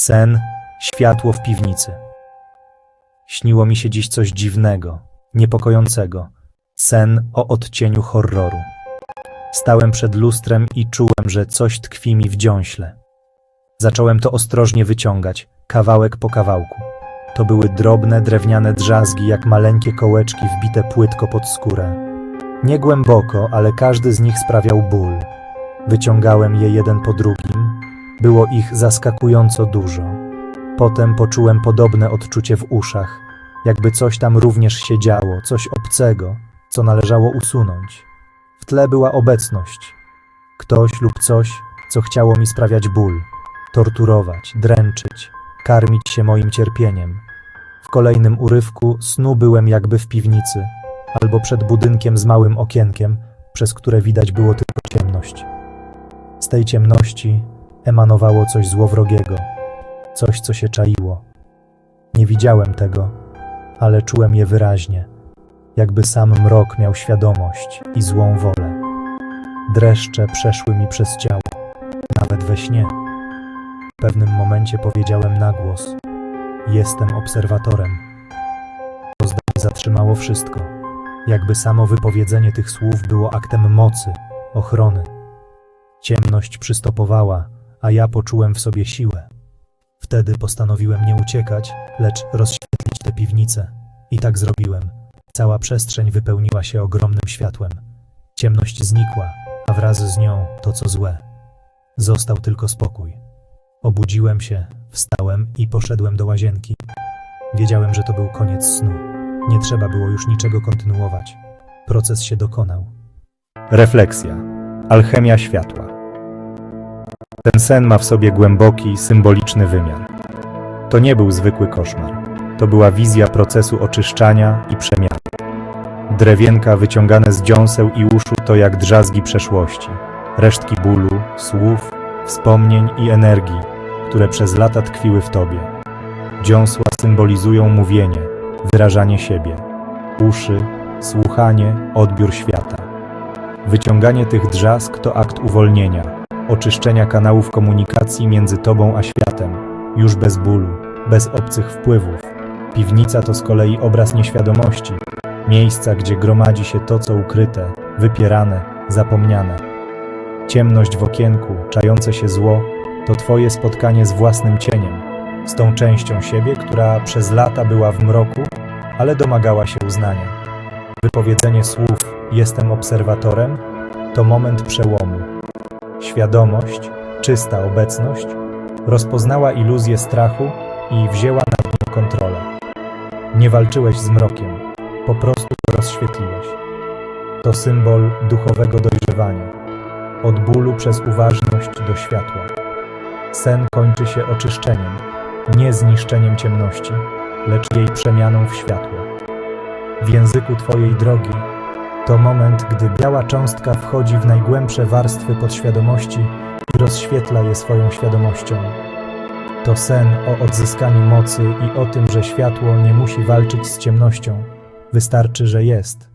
Sen, światło w piwnicy. Śniło mi się dziś coś dziwnego, niepokojącego. Sen o odcieniu horroru. Stałem przed lustrem i czułem, że coś tkwi mi w dziąśle. Zacząłem to ostrożnie wyciągać, kawałek po kawałku. To były drobne, drewniane drzazgi, jak maleńkie kołeczki wbite płytko pod skórę. Nie głęboko, ale każdy z nich sprawiał ból. Wyciągałem je jeden po drugim. Było ich zaskakująco dużo. Potem poczułem podobne odczucie w uszach, jakby coś tam również się działo, coś obcego, co należało usunąć. W tle była obecność. Ktoś lub coś, co chciało mi sprawiać ból, torturować, dręczyć, karmić się moim cierpieniem. W kolejnym urywku snu byłem jakby w piwnicy, albo przed budynkiem z małym okienkiem, przez które widać było tylko ciemność. Z tej ciemności emanowało coś złowrogiego, coś, co się czaiło. Nie widziałem tego, ale czułem je wyraźnie, jakby sam mrok miał świadomość i złą wolę. Dreszcze przeszły mi przez ciało, nawet we śnie. W pewnym momencie powiedziałem na głos: Jestem obserwatorem. To zdanie zatrzymało wszystko, jakby samo wypowiedzenie tych słów było aktem mocy, ochrony. Ciemność przystopowała, a ja poczułem w sobie siłę. Wtedy postanowiłem nie uciekać, lecz rozświetlić tę piwnicę. I tak zrobiłem. Cała przestrzeń wypełniła się ogromnym światłem. Ciemność znikła, a wraz z nią to, co złe. Został tylko spokój. Obudziłem się, wstałem i poszedłem do łazienki. Wiedziałem, że to był koniec snu. Nie trzeba było już niczego kontynuować. Proces się dokonał. Refleksja. Alchemia światła. Ten sen ma w sobie głęboki, symboliczny wymiar. To nie był zwykły koszmar. To była wizja procesu oczyszczania i przemiany. Drewienka wyciągane z dziąseł i uszu to jak drzazgi przeszłości, resztki bólu, słów, wspomnień i energii, które przez lata tkwiły w tobie. Dziąsła symbolizują mówienie, wyrażanie siebie, uszy, słuchanie, odbiór świata. Wyciąganie tych drzazg to akt uwolnienia, oczyszczenia kanałów komunikacji między tobą a światem, już bez bólu, bez obcych wpływów. Piwnica to z kolei obraz nieświadomości, miejsca, gdzie gromadzi się to, co ukryte, wypierane, zapomniane. Ciemność w okienku, czające się zło, to twoje spotkanie z własnym cieniem, z tą częścią siebie, która przez lata była w mroku, ale domagała się uznania. Wypowiedzenie słów jestem obserwatorem to moment przełomu. Świadomość, czysta obecność, rozpoznała iluzję strachu i wzięła nad nim kontrolę. Nie walczyłeś z mrokiem, po prostu go rozświetliłeś. To symbol duchowego dojrzewania, od bólu przez uważność do światła. Sen kończy się oczyszczeniem, nie zniszczeniem ciemności, lecz jej przemianą w światło. W języku Twojej drogi to moment, gdy biała cząstka wchodzi w najgłębsze warstwy podświadomości i rozświetla je swoją świadomością. To sen o odzyskaniu mocy i o tym, że światło nie musi walczyć z ciemnością, wystarczy, że jest.